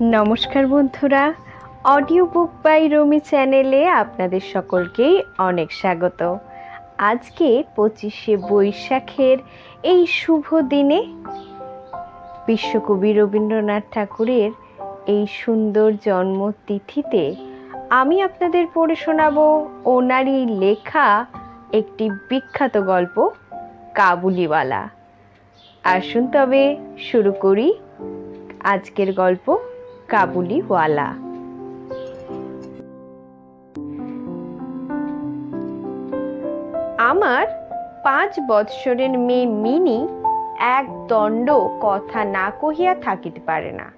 নমস্কার বন্ধুরা audio book by রমি চ্যানেলে আপনাদের সকলকেই অনেক স্বাগত। আজকে পঁচিশে বৈশাখের এই শুভ দিনে বিশ্বকবি রবীন্দ্রনাথ ঠাকুরের এই সুন্দর জন্মতিথিতে আমি আপনাদের পড়ে শোনাবো ওনারই লেখা একটি বিখ্যাত গল্প, কাবুলিওয়ালা। আসুন তবে শুরু করি আজকের গল্প। কাবুলিওয়ালা। আমার পাঁচ বৎসরের মেয়ে মিনি এক দণ্ড কথা না কহিয়া থাকিতে পারে না।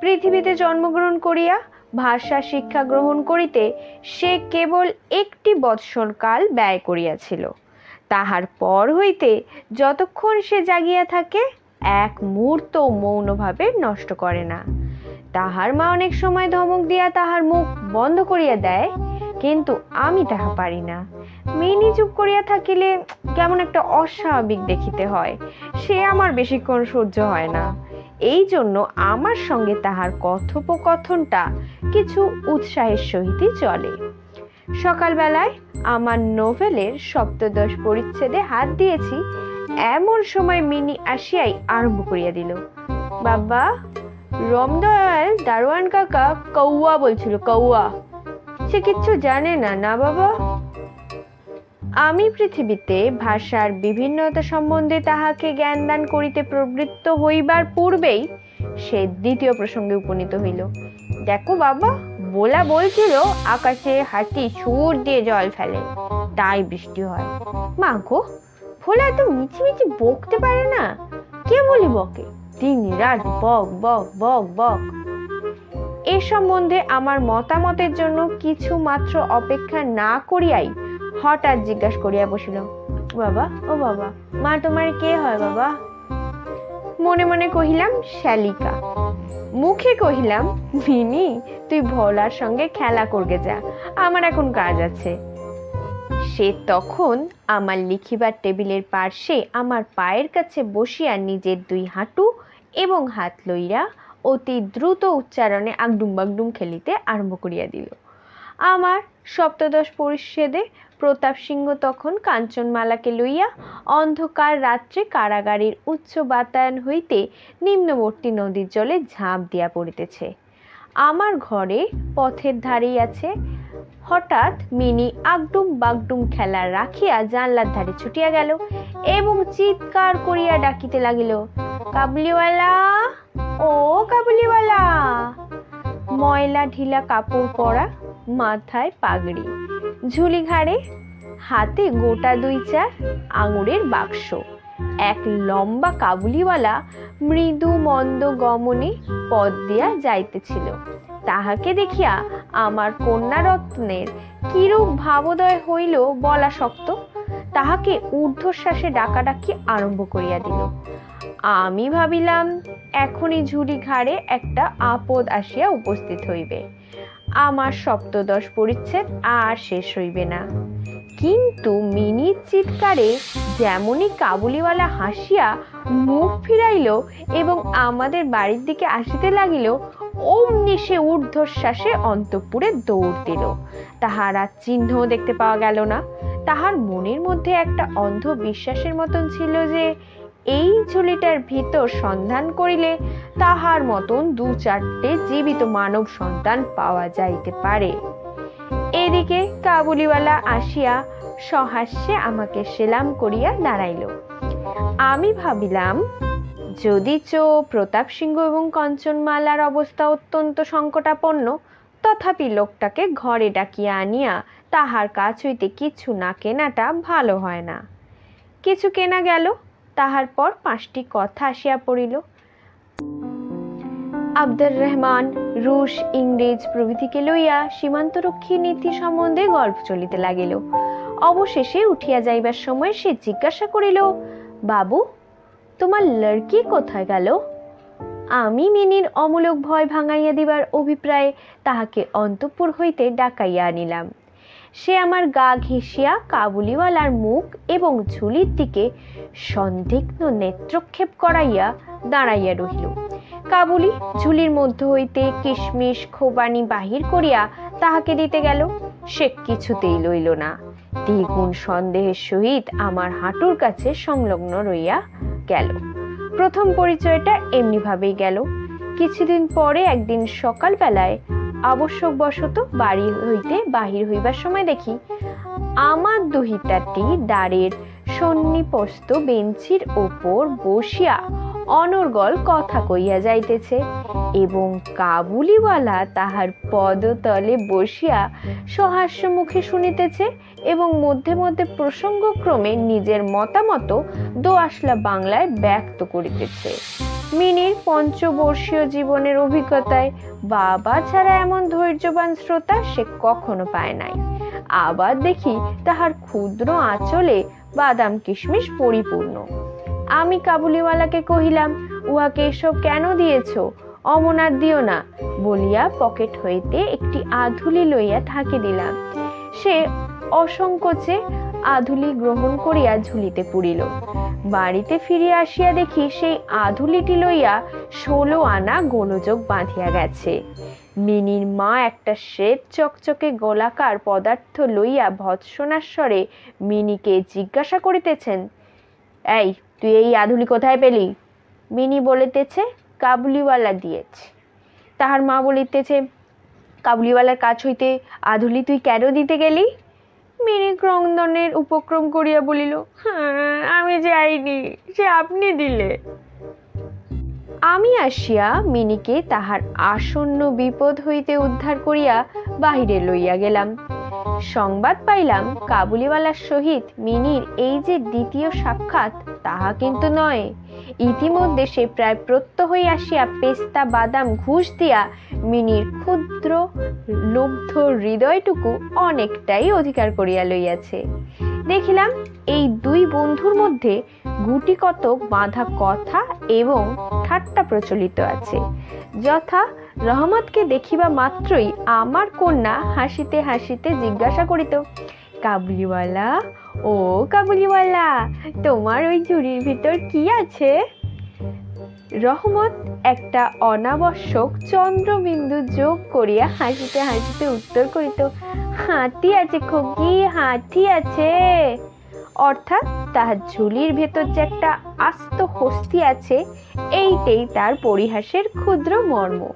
পৃথিবীতে জন্মগ্রহণ করিয়া, ভাষা, শিক্ষা গ্রহণ করিতে সে কেবল একটি বৎসর কাল ব্যয় করিয়াছিল। তাহার পর হইতে যতক্ষণ সে জাগিয়া থাকে, এক মুহূর্ত মৌনভাবে নষ্ট করে না। তাহার মা অনেক সময় ধমক দিয়া তাহার মুখ বন্ধ করিয়া দেয়, কিন্তু আমি তাহা পারি না। মিনি চুপ করিয়া থাকিলে কেমন একটা অস্বাভাবিক দেখিতে হয়, সে আমার বেশিক্ষণ সহ্য হয় না। এই জন্য আমার সঙ্গে তাহার কথোপকথনটা কিছু উৎসাহের সহিতই চলে। সকালবেলায় আমার নোভেলের সপ্তদশ পরিচ্ছেদে হাত দিয়েছি, এমন সময় মিনি আসিয়াই আরম্ভ করিয়া দিল, বাবা রমদয়াল দারোয়ান কাকা কৌয়া বলছিল, কৌয়া। সে কিচ্ছু জানে না না বাবা? আমি পৃথিবীতে ভাষার বিভিন্নতা সম্বন্ধে তাহাকে জ্ঞানদান করিতে প্রবৃত্ত হইবার পূর্বেই সে দ্বিতীয় প্রসঙ্গে উপনীত হইল। দেখো বাবা, বোলা বলছিল, আকাশে হাতি সুর দিয়ে জল ফেলে, তাই বৃষ্টি হয়। মা গো, ভোলা এত মিছি মিছি বকতে পারে না। কে বলি বকে? দিন রাত বক বক বক বক। এ সম্বন্ধে আমার মতামতের জন্য কিছু মাত্র অপেক্ষা না করিয়াই হঠাৎ জিজ্ঞাসা করিয়া বসিল, বাবা, ও বাবা, মা তোমার কে হয় বাবা? মনে মনে কহিলাম, শ্যালিকা। মুখে কহিলাম মিনি তুই ভোলার সঙ্গে খেলা করগে যা, আমার এখন কাজ আছে। সে তখন আমার লিখিবার টেবিলের পার্শ্বে আমার পায়ের কাছে বসিয়া নিজের দুই হাঁটু এবং হাত লইয়া অতি দ্রুত উচ্চারণে আগডুম বাগডুম খেলিতে আরম্ভ করিয়া দিল। আমার সপ্তদশ পরিচ্ছেদে প্রতাপ সিংহ তখন কাঞ্চনমালাকে লইয়া অন্ধকার রাত্রে কারাগারের উচ্চ বাতায়ন হইতে নিম্নবর্তী নদীর জলে ঝাঁপ দিয়া পড়িতেছে। আমার ঘরে পথের ধারেই আছে হঠাৎ মিনি আগডুম বাগডুম খেলা রাখিয়া জানলার ধারে ছুটিয়া গেল এবং চিৎকার করিয়া ডাকিতে লাগিল, কাবুলিওয়ালা, ও কাবুলিওয়ালা! ময়লা ঢিলা কাপড় পরা মাথায় পাগড়ি ঝুলি ঘাড়ে হাতে গোটা দুই চার আঙুরের বাক্স, এক লম্বা কাবুলিওয়ালা মৃদু মন্দ গমনে পদ দিয়া যাইতেছিল। তাহাকে দেখিয়া আমার কন্যারত্নের কিরূপ ভাবোদয় হইল বলা শক্ত। তাহাকে ঊর্ধ্বশ্বাসে ডাকাডাকি আরম্ভ করিয়া দিল। আমি ভাবিলাম, এখনই ঝুড়ি ঘাড়ে একটা আপদ আসিয়া উপস্থিত হইবে। আমার সপ্তদশ পরিচ্ছেদ আর শেষ হইবে না। কিন্তু মিনির চিৎকারে যেমনই কাবুলিওয়ালা হাসিয়া মুখ ফিরাইল এবং আমাদের বাড়ির দিকে আসিতে লাগিল অমনি সে ঊর্ধ্বশ্বাসে অন্তপুরে দৌড় দিল। তাহার আর চিহ্ন দেখতে পাওয়া গেল না। তাহার মনের মধ্যে একটা অন্ধ বিশ্বাসের মতন ছিল যে, এই ঝুলিটার ভিতর সন্ধান করিলে তাহার মতন দু চারটে জীবিত মানব সন্তান পাওয়া যাইতে পারে। এদিকে কাবুলিওয়ালা আসিয়া সহাস্যে আমাকে সেলাম করিয়া দাঁড়াইল। আমি ভাবিলাম যদিচ প্রতাপ সিংহ এবং কঞ্চনমালার অবস্থা অত্যন্ত সংকটাপন্ন, তথাপি লোকটাকে ঘরে ডাকিয়া আনিয়া তাহার কাছ হইতে কিছু না কেনাটা ভালো হয় না। কিছু কেনা গেল, তাহার পর পাঁচটি কথা আসিয়া পড়িল। আব্দুর রহমান, রুশ, ইংরেজ প্রভৃতিকে লইয়া সীমান্তরক্ষী নীতি সম্বন্ধে গল্প চলিতে লাগিল। অবশেষে উঠিয়া যাইবার সময় সে জিজ্ঞাসা করিল, বাবু তোমার লড়কি কোথায় গেল? আমি মিনির অমূলক ভয় ভাঙাইয়া দিবার অভিপ্রায়ে তাহাকে অন্তঃপুর হইতে ডাকাইয়া আনিলাম। সে আমার গা ঘেঁষিয়া কাবুলিওয়ালার মুখ এবং ঝুলির দিকে সন্দিগ্ধ নেত্রক্ষেপ করাইয়া দাঁড়াইয়া রহিল। কাবুলি ঝুলির মধ্য হইতে কিশমিশ, খোবানি বাহির করিয়া তাহাকে দিতে গেল। সে কিছুতেই লইল না। দ্বিগুণ সন্দেহের সহিত আমার হাঁটুর কাছে সংলগ্ন রইয়া গেল। প্রথম পরিচয়টা এমনিভাবেই গেল। কিছুদিন পরে একদিন সকালবেলায় আবশ্যকবশত বাড়ি হইতে বাহির হইবার সময় দেখি আমার দুহিতাটি দ্বারের সন্নিপস্ত বেঞ্চির ওপর বসিয়া অনর্গল কথা কইয়া যাইতেছে এবং কাবুলিওয়ালা তাহার পদতলে বসিয়া সহাস্য মুখে শুনিতেছে এবং মধ্যে মধ্যে প্রসঙ্গক্রমে নিজের মতামত দোআসলা বাংলায় ব্যক্ত করিতেছে। মিনির পঞ্চবর্ষীয় জীবনের অভিজ্ঞতায় বাবা ছাড়া এমন ধৈর্যবান শ্রোতা সে কখনো পায় নাই। আবার দেখি তাহার ক্ষুদ্র আঁচলে বাদাম কিশমিশ পরিপূর্ণ। আমি কাবুলিওয়ালাকে কহিলাম, উহাকে এসব কেন দিয়েছ? অমনার দিও না। বলিয়া পকেট হইতে একটি আধুলি লইয়া থাকি দিলাম। সে অসংকোচে আধুলি গ্রহণ করিয়া ঝুলিতে পুরিল বাড়িতে ফিরিয়া আসিয়া দেখি সেই আধুলিটি লইয়া ষোলো আনা গোলযোগ বাঁধিয়া গেছে। মিনির মা একটা শ্বেত চকচকে গোলাকার পদার্থ লইয়া ভৎসনাস্বরে মিনিকে জিজ্ঞাসা করিতেছেন, এই তুই এই আধুলি কোথায় পেলি? মিনি বলিতেছে কাবুলিওয়ালা দিয়েছে। তাহার মা বলিতেছে কাবুলিওয়ালার কাছ হইতে আধুলি তুই কেন দিতে গেলি? মিনি ক্রন্দনের উপক্রম করিয়া বলিল "হ্যাঁ, আমি যাইনি সে আপনি দিলে। আমি আসিয়া মিনিকে তাহার আসন্ন বিপদ হইতে উদ্ধার করিয়া বাহিরে লইয়া গেলাম। সংবাদ পাইলাম কাবুলিওয়ালার সহিত মিনির এই যে দ্বিতীয় সাক্ষাৎ তাহা কিন্তু নয়। ইতিমধ্যে সে প্রায় প্রত্যহ আসিয়া পেস্তা বাদাম ঘুষ দিয়া মিনির ক্ষুদ্র লুব্ধ হৃদয়টুকু অনেকটাই অধিকার করিয়া লইয়াছে। দেখিলাম এই দুই বন্ধুর মধ্যে গুটি কতক বাঁধা কথা এবং ঠাট্টা প্রচলিত আছে। যথা রহমতকে দেখিবা মাত্রই আমার কন্যা হাসিতে হাসিতে জিজ্ঞাসা করিত, কাবুলিওয়ালা ও, কাবুলিওয়ালা, তোমার ওই ঝুড়ির ভিতর কি আছে? রহমত একটা অনাবশ্যক চন্দ্রবিন্দু যোগ করিয়া হাসিতে হাসিতে উত্তর করিত, হাতি আছে খোকি, হাতি আছে। অর্থাৎ তাহার ঝুলির ভেতর যে একটা আস্ত হস্তি আছে, এইটাই তার পরিহাসের ক্ষুদ্র মর্ম।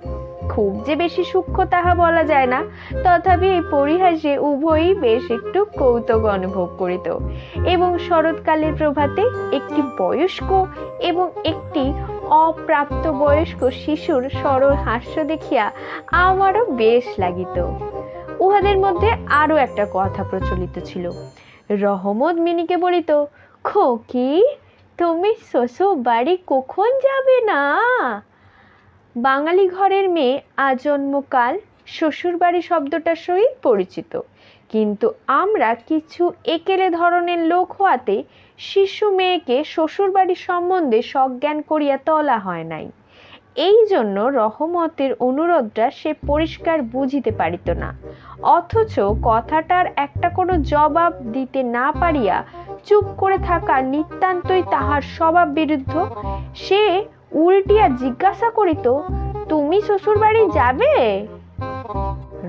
খুব যে বেশি সূক্ষ্ম তাহা বলা যায় না, তথাপি এই পরিহাসে উভয়ই বেশ একটু কৌতুক অনুভব করিত। এবং শরৎকালের প্রভাতে একটি বয়স্ক এবং একটি অপ্রাপ্ত বয়স্ক শিশুর সরল হাস্য দেখিয়া আমারও বেশ লাগিত। উহাদের মধ্যে আরও একটা কথা প্রচলিত ছিল। রহমত মিনিকে বলিত, খোকি, তুমি শ্বশুর বাড়ি কখন যাবে না? বাঙালি ঘরের মেয়ে আজন্মকাল শ্বশুরবাড়ি শব্দটার সহিত পরিচিত। কিন্তু আমরা কিছু একেলে ধরনের লোক হওয়াতে শিশু মেয়েকে শ্বশুরবাড়ি সম্বন্ধে সজ্ঞান করিয়া তোলা হয় নাই। এই জন্য রহমতের অনুরোধটা সে পরিষ্কার বুঝিতে পারিত না। অথচ কথাটার একটা কোনো জবাব দিতে না পারিয়া চুপ করে থাকা নিতান্তই তাহার স্বভাব বিরুদ্ধ সে উল্টিয়া জিজ্ঞাসা করিত, তুমি শ্বশুর বাড়ি যাবে?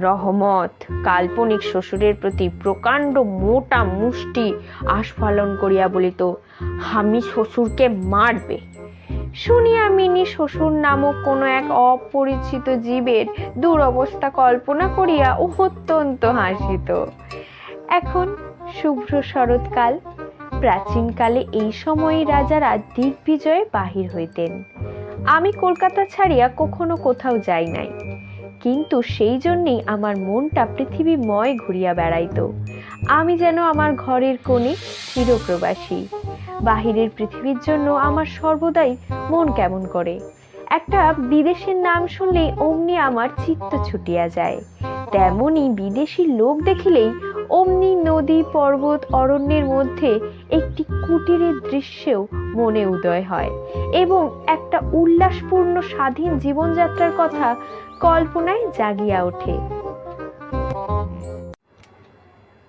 রহমত, কাল্পনিক শ্বশুরের প্রতি প্রকাণ্ড মোটা মুষ্টি আস্ফালন করিয়া বলিত, আমি শ্বশুরকে মারবে। শুনিয়া মিনি শ্বশুর নামক কোনো এক অপরিচিত জীবের দুরবস্থা কল্পনা করিয়া অত্যন্ত হাসিত। এখন শুভ্র শরৎকাল প্রাচীনকালে এই সময়ে রাজারা দিগ্বিজয়ে বাহির হইতেন। আমি কলকাতা ছাড়িয়া কখনো কোথাও যাই নাই। কিন্তু সেই জন্যেই আমার মনটা পৃথিবীময় ঘুরিয়া বেড়াইত। আমি যেন আমার ঘরের কোণে চিরপ্রবাসী। বাহিরের পৃথিবীর জন্য আমার সর্বদাই মন কেমন করে। একটা বিদেশের নাম শুনলেই অমনি আমার চিত্ত ছুটিয়া যায়। তেমনি বিদেশি লোক দেখিলেই অমনি নদী, পর্বত, অরণ্যের মধ্যে একটি কুটিরের দৃশ্যেও মনে উদয় হয় এবং একটা উল্লাসপূর্ণ স্বাধীন জীবনযাত্রার কথা কল্পনায় জাগিয়া ওঠে।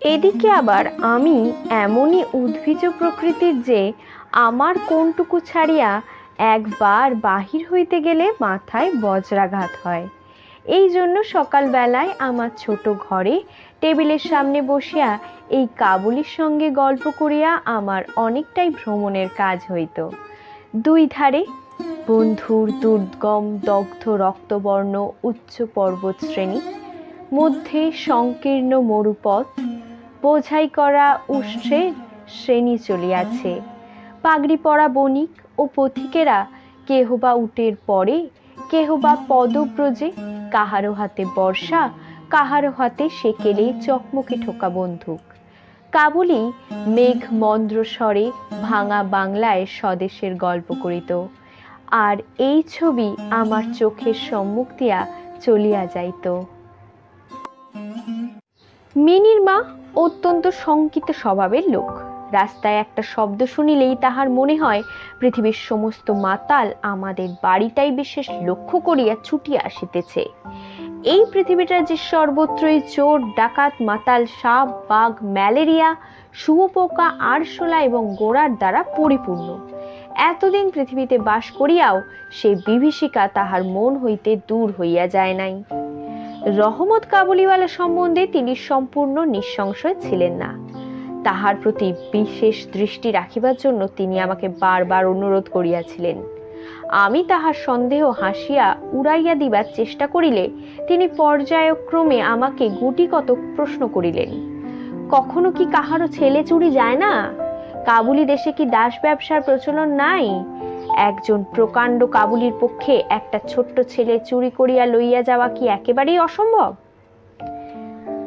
এদিকে আবার আমি এমনই উদ্ভিজ প্রকৃতির যে আমার কোনটুকু ছাড়িয়া একবার বাহির হইতে গেলে মাথায় বজ্রাঘাত হয়। এই জন্য সকালবেলায় আমার ছোট ঘরে টেবিলের সামনে বসিয়া এই কাবুলির সঙ্গে গল্প করিয়া আমার অনেকটাই ভ্রমণের কাজ হইত। দুই ধারে বন্ধুর দুর্গম, দগ্ধ রক্তবর্ণ উচ্চ পর্বত শ্রেণি, মধ্যে সংকীর্ণ মরুপথ, বোঝাই করা উষ্ঠের শ্রেণি চলিয়াছে। পাগড়ি পরা বণিক ও পথিকেরা কেহ বা উটের পরে কেহ বা পদব্রজে কাহারো হাতে বর্ষা কাহারো হাতে সেকেলে চকমকে ঠোকা বন্দুক? কাবুলি মেঘ মন্দ্র স্বরে ভাঙা বাংলায় স্বদেশের গল্প করিত। আর এই ছবি আমার চোখের সম্মুখ দিয়া চলিয়া যাইত। মিনির মা অত্যন্ত শঙ্কিত স্বভাবের লোক। রাস্তায় একটা শব্দ শুনিলেই তাহার মনে হয়, পৃথিবীর সমস্ত মাতাল আমাদের বাড়িটাই বিশেষ লক্ষ্য করিয়া ছুটিয়া আসিতেছে। এই পৃথিবীটা যে সর্বত্রই চোর, ডাকাত, মাতাল, সাপ, বাঘ, ম্যালেরিয়া, শুয়োপোকা, আরশোলা এবং গোড়ার দ্বারা পরিপূর্ণ। এতদিন পৃথিবীতে বাস করিয়াও সে বিভীষিকা তাহার মন হইতে দূর হইয়া যায় নাই। রহমত কাবুলিওয়ালা সম্বন্ধে তিনি সম্পূর্ণ নিঃসংশয় ছিলেন না। তাহার প্রতি বিশেষ দৃষ্টি রাখিবার জন্য তিনি আমাকে বারবার অনুরোধ করিয়াছিলেন। আমি তাহার সন্দেহ হাসিয়া উড়াইয়া দিবার চেষ্টা করিলে, তিনি পর্যায়ক্রমে আমাকে গুটি গুটিকত প্রশ্ন করিলেন, কখনো কি কাহারও ছেলে চুরি যায় না? কাবুলি দেশে কি দাস ব্যবসার প্রচলন নাই? একজন প্রকাণ্ড কাবুলির পক্ষে একটা ছোট্ট ছেলে চুরি করিয়া লইয়া যাওয়া কি একেবারেই অসম্ভব?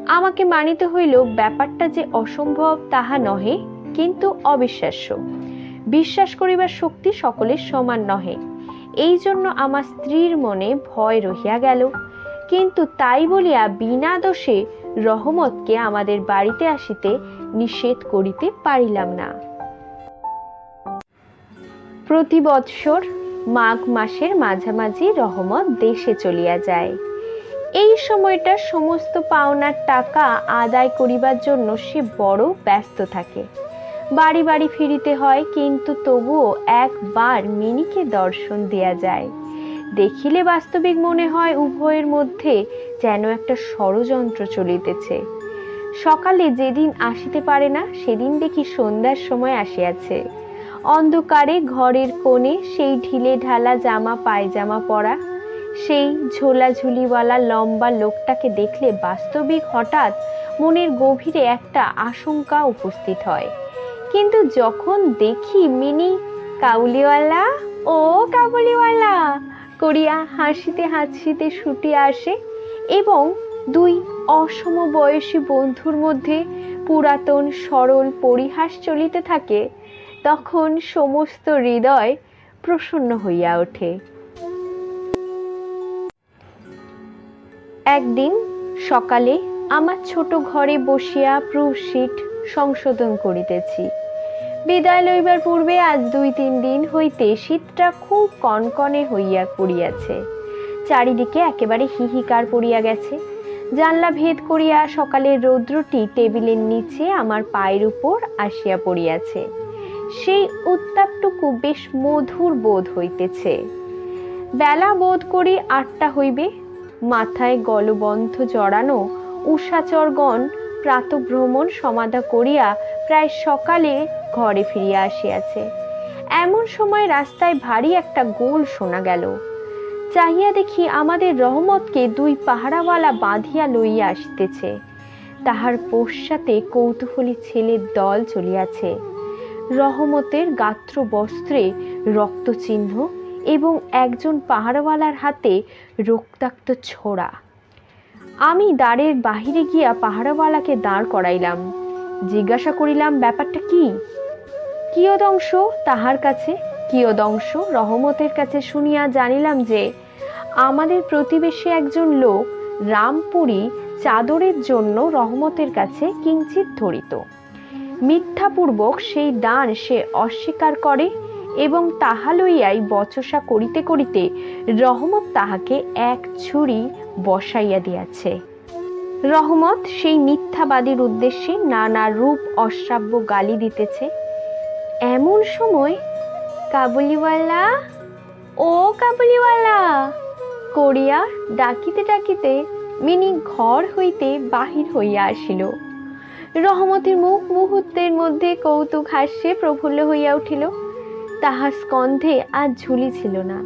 আমাকে মানিতে হইল, ব্যাপারটা যে অসম্ভব তাহা নহে, কিন্তু অবিশ্বাস্য। বিশ্বাস করিবার শক্তি সকলের সমান নহে। এই জন্য আমার স্ত্রীর মনে ভয় রহিয়া গেল। কিন্তু তাই বলিয়া বিনা দোষে রহমতকে আমাদের বাড়িতে আসিতে নিষেধ করিতে পারিলাম না। প্রতি বৎসর মাঘ মাসের মাঝামাঝি রহমত দেশে চলিয়া যায়। এই সময়টা সমস্ত পাওনার টাকা আদায় করিবার জন্য সে বড় ব্যস্ত থাকে। বাড়ি বাড়ি ফিরিতে হয়, কিন্তু তবুও একবার মিনিকে দর্শন দেয়া যায়। দেখিলে বাস্তবিক মনে হয় উভয়ের মধ্যে যেন একটা ষড়যন্ত্র চলিতেছে। সকালে যেদিন আসিতে পারে না, সেদিন দেখি সন্ধ্যার সময় আসিয়াছে। অন্ধকারে ঘরের কোণে সেই ঢিলে ঢালা জামা, পায়জামা পরা, সেই ঝোলাঝুলিওয়ালা লম্বা লোকটাকে দেখলে বাস্তবিক হঠাৎ মনের গভীরে একটা আশঙ্কা উপস্থিত হয়। কিন্তু যখন দেখি মিনি কাউলিওয়ালা ও কাবুলিওয়ালা, করিয়া হাসিতে হাসিতে ছুটে আসে এবং দুই অসম বয়সী বন্ধুর মধ্যে পুরাতন সরল পরিহাস চলিতে থাকে, তখন সমস্ত হৃদয় প্রসন্ন হইয়া ওঠে। একদিন সকালে আমার ছোট ঘরে বসিয়া প্রুফশিট সংশোধন করিতেছি। বিদায় লইবার পূর্বে আজ দুই তিন দিন হইতে শীতটা খুব কনকনে হইয়া পড়িয়াছে। চারিদিকে একেবারে হিহিকার পড়িয়া গেছে। জানলা ভেদ করিয়া সকালের রৌদ্রটি টেবিলের নিচে আমার পায়ের উপর আসিয়া পড়িয়াছে। সেই উত্তাপটুকু বেশ মধুর বোধ হইতেছে। বেলা বোধ করি আটটা হইবে। মাথায় গলবন্ধ জড়ানো উষাচরগণ প্রাতভ্রমণ সমাধা করিয়া প্রায় সকালে ঘরে ফিরিয়া আসিয়াছে। এমন সময় রাস্তায় ভারী একটা গোল শোনা গেল। চাহিয়া দেখি আমাদের রহমতকে দুই পাহারাওয়ালা বাঁধিয়া লইয়া আসিতেছে। তাহার পশ্চাতে কৌতূহলী ছেলের দল চলিয়াছে। রহমতের গাত্র বস্ত্রে রক্তচিহ্ন এবং একজন পাহাড়ওয়ালার হাতে রক্তাক্ত ছোড়া। আমি দ্বারের বাহিরে গিয়া পাহাড়ওয়ালাকে দাঁড় করাইলাম। জিজ্ঞাসা করিলাম, ব্যাপারটা কি? কিয়দংশ তাহার কাছে। কিয়দংশ রহমতের কাছে শুনিয়া জানিলাম যে, আমাদের প্রতিবেশী একজন লোক রামপুরী চাদরের জন্য রহমতের কাছে কিঞ্চিত ধরিত। মিথ্যাপূর্বক সেই দান সে অস্বীকার করে এবং তাহা লইয়াই বচসা করিতে করিতে রহমত তাহাকে এক ছুরি বসাইয়া দিয়াছে। রহমত সেই মিথ্যাবাদীর উদ্দেশ্যে নানা রূপ অশ্রাব্য গালি দিতেছে। এমন সময় কাবুলিওয়ালা, ও কাবুলিওয়ালা, করিয়া ডাকিতে ডাকিতে মিনি ঘর হইতে বাহির হইয়া আসিল। রহমতের মুখ মুহূর্তের মধ্যে কৌতুক হাস্যে প্রফুল্ল হইয়া উঠিল। তাহার স্কন্ধে আর ঝুলি ছিল না।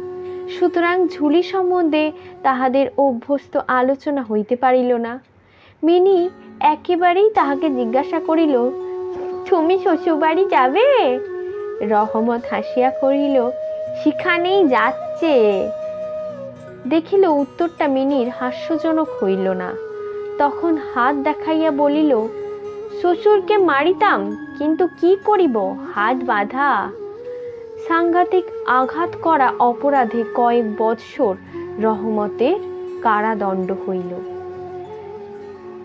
সুতরাং ঝুলি সম্বন্ধে তাহাদের অভ্যস্ত আলোচনা হইতে পারিল না। মিনি একেবারেই তাহাকে জিজ্ঞাসা করিল, তুমি শ্বশুরবাড়ি যাবে? রহমত হাসিয়া করিল সেখানেই যাচ্ছে। দেখিল উত্তরটা মিনির হাস্যজনক হইল না। তখন হাত দেখাইয়া বলিল, শ্বশুরকে মারিতাম, কিন্তু কি করিব? হাত বাঁধা। সাংঘাতিক আঘাত করা অপরাধে কয়েক বৎসর রহমতের কারাদণ্ড হইল।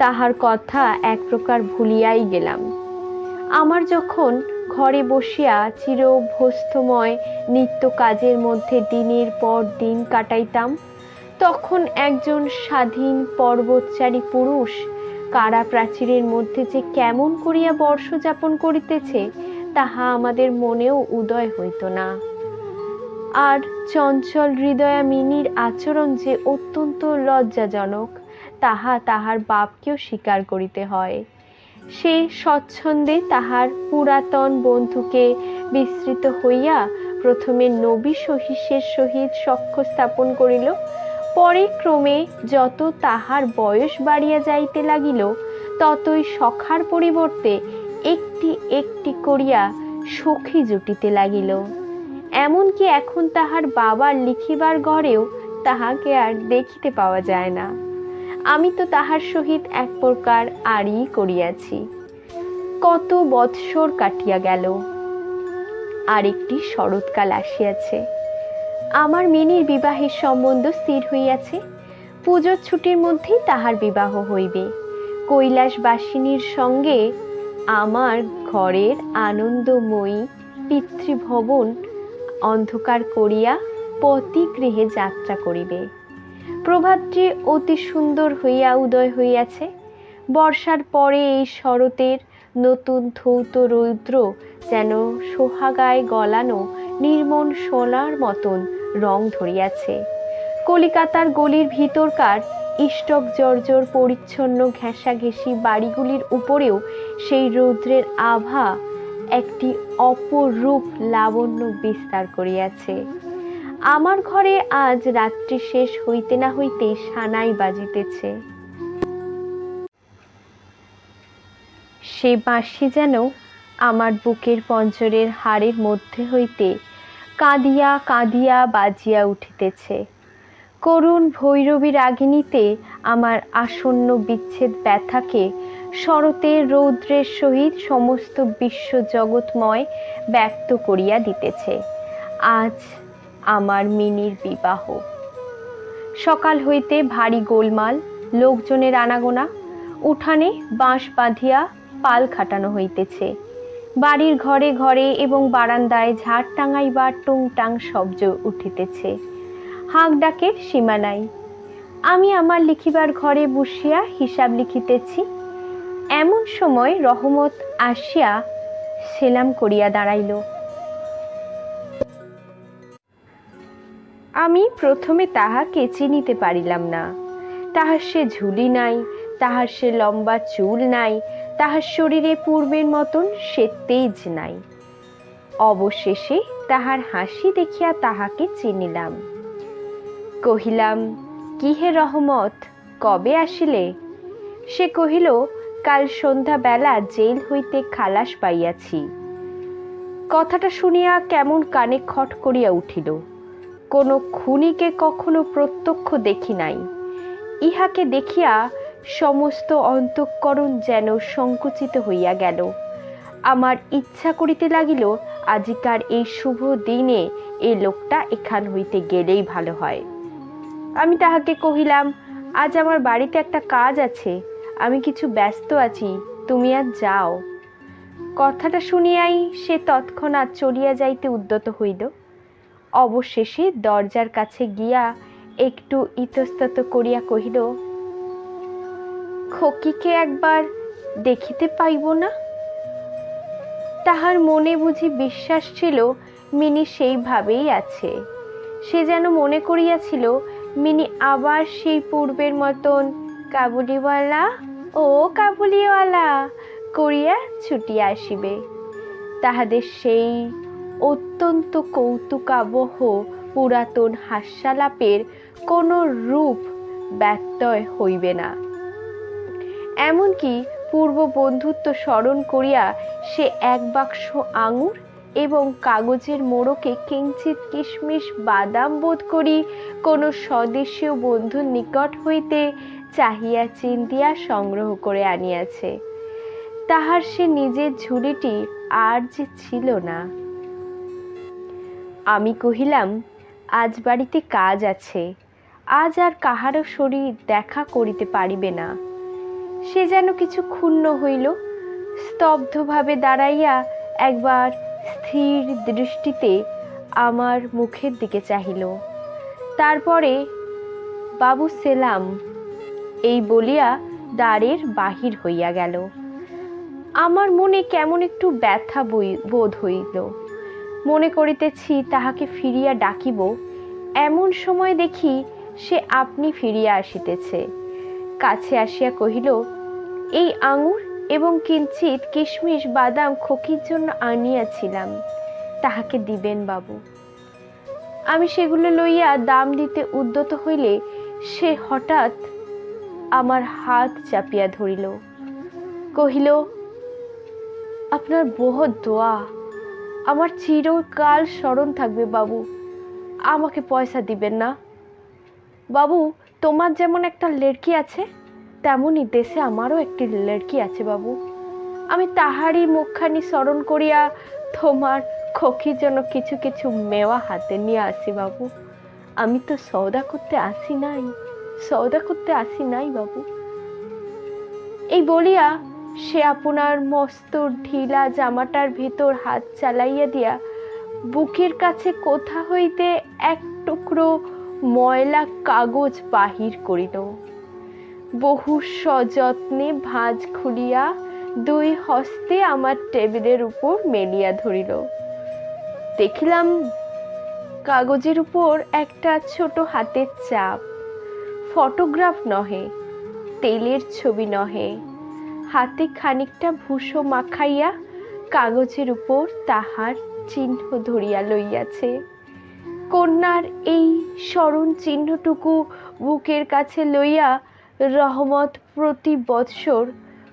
তাহার কথা এক প্রকার ভুলিয়াই গেলাম। আমার যখন ঘরে বসিয়া চির অভ্যস্তময় নিত্য কাজের মধ্যে দিনের পর দিন কাটাইতাম, তখন একজন স্বাধীন পর্বতচারী পুরুষ কারা প্রাচীরের মধ্যে যে কেমন করিয়া বর্ষ যাপন করিতেছে, তাহা আমাদের মনেও উদয় হইত না। আর চঞ্চল হৃদয়া মিনির আচরণ যে অত্যন্ত লজ্জাজনক তাহা তাহার বাপকেও স্বীকার করিতে হয়। সে স্বচ্ছন্দে তাহার পুরাতন বন্ধুকে বিস্তৃত হইয়া প্রথমে নবী সহিসের সহিত সখ্য স্থাপন করিল, পরে ক্রমে যত তাহার বয়স বাড়িয়া যাইতে লাগিল, ততই সখার পরিবর্তে একটি একটি করিয়া সখী জুটিতে লাগিল। এমনকি এখন তাহার বাবার লিখিবার ঘরেও তাহাকে আর দেখিতে পাওয়া যায় না। আমি তো তাহার সহিত এক প্রকার আড়ি করিয়াছি। কত বৎসর কাটিয়া গেল। আরেকটি শরৎকাল আসিয়াছে। আমার মিনির বিবাহের সম্বন্ধ স্থির হইয়াছে। পুজোর ছুটির মধ্যেই তাহার বিবাহ হইবে। কৈলাসবাসিনীর সঙ্গে আমার ঘরের আনন্দময়ী পিতৃভবন অন্ধকার করিয়া পতিগৃহে যাত্রা করিবে। প্রভাতটি অতি সুন্দর হইয়া উদয় হইয়াছে। বর্ষার পরে এই শরতের নতুন ধৌত রৌদ্র যেন সোহাগায় গলানো নির্মল সোনার মতন রং ধরিয়াছে। কলিকাতার গলির ভিতরকার ইষ্টক জর্জর পরিচ্ছন্ন ঘেঁষাঘেঁষি বাড়িগুলির উপরেও সেই রৌদ্রের আভা একটি অপরূপ লাবণ্য বিস্তার করিয়াছে। আমার ঘরে আজ রাত্রি শেষ হইতে না হইতে সানাই বাজিতেছে। সে বাঁশি যেন আমার বুকের পঞ্জরের হাড়ের মধ্যে হইতে কাঁদিয়া কাঁদিয়া বাজিয়া উঠিতেছে। করুণ ভৈরবী রাগিনীতে আমার আসন্ন বিচ্ছেদ ব্যথাকে শরতের রৌদ্রের সহিত সমস্ত বিশ্ব জগৎময় ব্যক্ত করিয়া দিতেছে। আজ আমার মিনির বিবাহ। সকাল হইতে ভারী গোলমাল, লোকজনের আনাগোনা, উঠানে বাঁশ বাঁধিয়া পাল খাটানো হইতেছে। বাড়ির ঘরে ঘরে এবং বারান্দায় ঝাড় টাঙাইবার টুংটাং শব্দ উঠিতেছে। হাঁক ডাকের সীমা নাই। আমি আমার লিখিবার ঘরে বসিয়া হিসাব লিখিতেছি। এমন সময় রহমত আসিয়া সেলাম করিয়া দাঁড়াইল। আমি প্রথমে তাহাকে চিনিতে পারিলাম না। তাহার সে ঝুলি নাই, তাহার সে লম্বা চুল নাই, তাহার শরীরে পূর্বের মতন সে তেজ নাই। অবশেষে তাহার হাসি দেখিয়া তাহাকে চিনিলাম। কহিলাম কি হে রহমত, কবে আসিলে? সে কহিল, কাল সন্ধ্যা বেলা জেল হইতে খালাস পাইয়াছি। কথাটা শুনিয়া কেমন কানে খট করিয়া উঠিল। কোনো খুনিকে কখনো প্রত্যক্ষ দেখি নাই। ইহাকে দেখিয়া সমস্ত অন্তঃকরণ যেন সংকুচিত হইয়া গেল। আমার ইচ্ছা করিতে লাগিল, আজিকার এই শুভ দিনে এই লোকটা এখান হইতে গেলেই ভালো হয়। আমি তাহাকে কহিলাম, আজ আমার বাড়িতে একটা কাজ আছে, আমি কিছু ব্যস্ত আছি, তুমি আর যাও। কথাটা শুনিয়াই সে তৎক্ষণাৎ চলিয়া যাইতে উদ্যত হইল। অবশেষে দরজার কাছে গিয়া একটু ইতস্তত করিয়া কহিল, খকিকে একবার দেখিতে পাইব না? তাহার মনে বুঝি বিশ্বাস ছিল মিনি সেইভাবেই আছে। সে যেন মনে করিয়াছিল, মিনি আবার সেই পূর্বের মতন কাবুলিওয়ালা, ও কাবুলিওয়ালা করিয়া ছুটিয়া আসিবে। তাহাদের সেই অত্যন্ত কৌতুকাবহ পুরাতন হাস্যালাপের কোনো রূপ ব্যত্যয় হইবে না। এমনকি পূর্ব বন্ধুত্ব স্মরণ করিয়া সে এক বাক্স আঙুর এবং কাগজের মোড়কে কিঞ্চিত কিশমিশ বাদাম বোধ করি কোনো স্বদেশীয় বন্ধুর নিকট হইতে চাহিয়া চিন্তিয়া সংগ্রহ করে আনিয়াছে। তাহার সে নিজের ঝুড়িটি আর যে ছিল না। আমি কহিলাম, আজ বাড়িতে কাজ আছে। আজ আর কাহারও শরীর দেখা করিতে পারিবে না। সে যেন কিছু ক্ষুণ্ণ হইল, স্তব্ধভাবে দাঁড়াইয়া একবার স্থির দৃষ্টিতে আমার মুখের দিকে চাহিল। তারপরে, বাবু সেলাম। এই বলিয়া দ্বারের বাহির হইয়া গেল। আমার মনে কেমন একটু ব্যথা বোধ হইল। মনে করিতেছি তাহাকে ফিরিয়া ডাকিব, এমন সময় দেখি সে আপনি ফিরিয়া আসিতেছে। কাছে আসিয়া কহিল, এই আঙুর এবং কিঞ্চিত কিশমিশ বাদাম খকির জন্য আনিয়াছিলাম, তাহাকে দিবেন বাবু। আমি সেগুলো লইয়া দাম দিতে উদ্যত হইলে সে হঠাৎ আমার হাত চাপিয়া ধরিল। কহিল, আপনার বহুত দোয়া আমার চিরকাল স্মরণ থাকবে, বাবু। আমাকে পয়সা দিবেন না। বাবু, তোমার যেমন একটা লড়কি আছে, তেমনই দেশে আমারও একটি লড়কি আছে, বাবু। আমি তাহারই মুখখানি স্মরণ করিয়া তোমার খকির জন্য কিছু কিছু মেওয়া হাতে নিয়ে আসি, বাবু। আমি তো সৌদা করতে আসি নাই সৌদা করতে আসি নাই, বাবু। এই বলিয়া সে আপনার মস্ত ঢিলা জামাটার ভেতর হাত চালাইয়া দিয়া, বুকের কাছে কোথা হইতে এক টুকরো ময়লা কাগজ বাহির করিল। বহু সযত্নে ভাঁজ খুলিয়া দুই হস্তে আমার টেবিলের উপর মেলিয়া ধরিল। দেখিলাম কাগজের উপর একটা ছোট হাতের চাপ। ফটোগ্রাফ নহে, তেলের ছবি নহে। হাতে খানিকটা ভূষো মাখাইয়া কাগজের উপর তাহার চিহ্ন ধরিয়া লইয়াছে। কন্যার এই স্মরণ চিহ্নটুকু বুকের কাছে লইয়া রহমত প্রতি বৎসর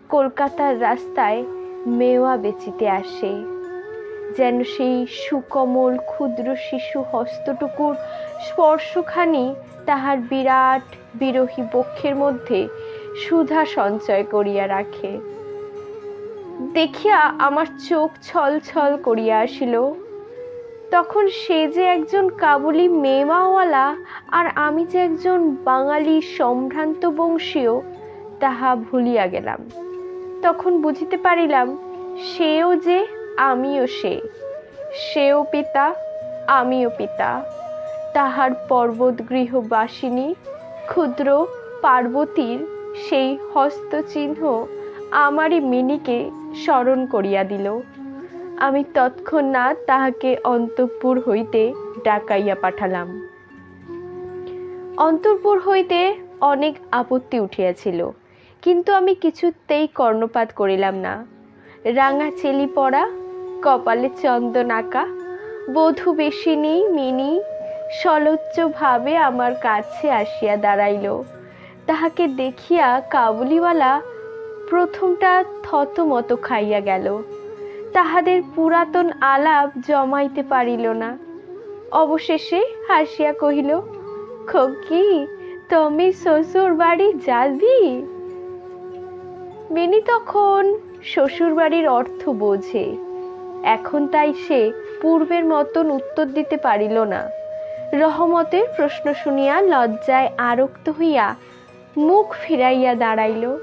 কলকাতার রাস্তায় মেওয়া বেচিতে আসে। যেন সেই সুকমল ক্ষুদ্র শিশু হস্তটুকুর স্পর্শখানি তাহার বিরাট বিরোহী বক্ষের মধ্যে সুধা সঞ্চয় করিয়া রাখে। দেখিয়া আমার চোখ ছল ছল করিয়া আসিল। তখন সে যে একজন কাবুলি মেমাওয়ালা আর আমি যে একজন বাঙালি সম্ভ্রান্ত বংশীয়, তাহা ভুলিয়া গেলাম। তখন বুঝিতে পারিলাম, সেও যে আমিও সে। সেও পিতা, আমিও পিতা। তাহার পর্বত গৃহবাসিনী ক্ষুদ্র পার্বতীর সেই হস্তচিহ্ন আমারই মিনিকে স্মরণ করিয়া দিল। আমি তৎক্ষণাৎ তাহাকে অন্তঃপুর হইতে ডাকাইয়া পাঠালাম। অন্তঃপুর হইতে অনেক আপত্তি উঠিয়াছিল, কিন্তু আমি কিছুতেই কর্ণপাত করিলাম না। রাঙা চেলি পড়া কপালে চন্দন আঁকা, বধূ বেশিনী, মিনি, সলোচ্চভাবে আমার কাছে আসিয়া দাঁড়াইল। তাহাকে দেখিয়া কাবুলিওয়ালা প্রথমটা থতমত খাইয়া গেল। তাহাদের পুরাতন আলাপ জমাইতে পারিল না। অবশেষে হাসিয়া কহিল খকি তুমি শ্বশুর বাড়ি যাবি? মিনি তখন শ্বশুর বাড়ির অর্থ বোঝে। এখন তাই সে পূর্বের মতন উত্তর দিতে পারিল না। রহমতের প্রশ্ন শুনিয়া লজ্জায় আরক্ত হইয়া মুখ ফিরাইয়া দাঁড়াইল।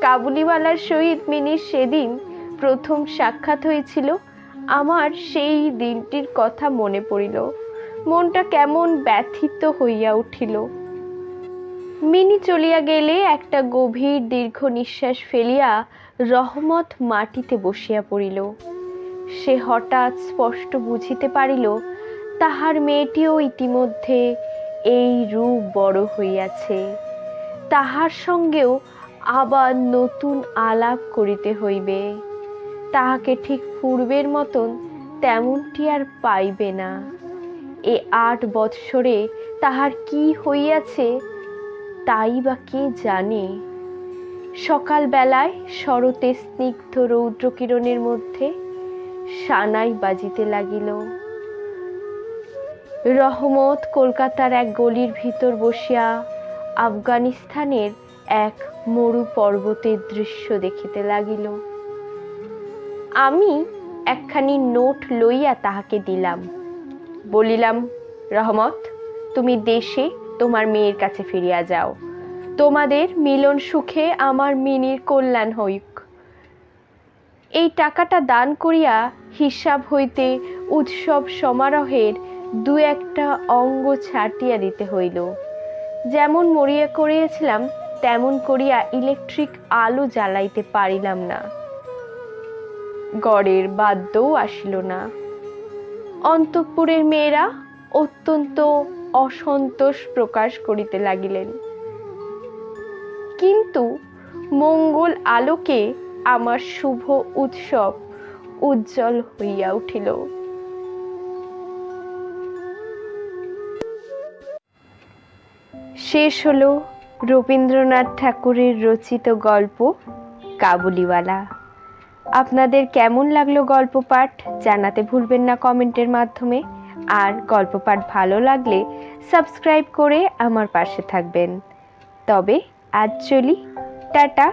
কাবুলিওয়ালার সহিত মিনির সেদিন প্রথম সাক্ষাৎ হয়েছিল। আমার সেই দিনটির কথা মনে পড়িল। মনটা কেমন ব্যথিত হইয়া উঠিল। মিনি চলিয়া গেলে একটা গভীর দীর্ঘ নিঃশ্বাস ফেলিয়া রহমত মাটিতে বসিয়া পড়িল। সে হঠাৎ স্পষ্ট বুঝিতে পারিল, তাহার মেয়েটিও ইতিমধ্যে এই রূপ বড় হইয়াছে। তাহার সঙ্গেও আবার নতুন আলাপ করিতে হইবে। তাহাকে ঠিক পূর্বের মতন তেমনটি আর পাইবে না। এ আট বৎসরে তাহার কি হইয়াছে তাই বা কে জানে? সকালবেলায় শরতে স্নিগ্ধ রৌদ্রকিরণের মধ্যে সানাই বাজিতে লাগিল। রহমত কলকাতার এক গলির ভিতর বসিয়া আফগানিস্তানের এক মরু পর্বতের দৃশ্য দেখিতে লাগিল। আমি একখানি নোট লইয়া তাহাকে দিলাম। বলিলাম, রহমত, তুমি দেশে তোমার মেয়ের কাছে ফিরিয়া যাও। তোমাদের মিলন সুখে আমার মিনির কল্যাণ হইক। এই টাকাটা দান করিয়া হিসাব হইতে উৎসব সমারোহের দু একটা অঙ্গ ছাটিয়া দিতে হইল। যেমন মরিয়া করিয়াছিলাম, তেমন করিয়া ইলেকট্রিক আলো জ্বালাইতে পারিলাম না। গড়ের বাদ্যও আসিল না। অন্তঃপুরের মেয়েরা অত্যন্ত অসন্তোষ প্রকাশ করিতে লাগিলেন। কিন্তু মঙ্গল আলোকে আমার শুভ উৎসব উজ্জ্বল হইয়া উঠিল। শেষ হল রবীন্দ্রনাথ ঠাকুরের রচিত গল্প, কাবুলিওয়ালা। আপনাদের কেমন লাগল গল্প পাঠ জানাতে ভুলবেন না কমেন্টের মাধ্যমে। আর গল্প পাঠ ভালো লাগলে সাবস্ক্রাইব করে আমার পাশে থাকবেন। তবে আজ চলি, টাটা।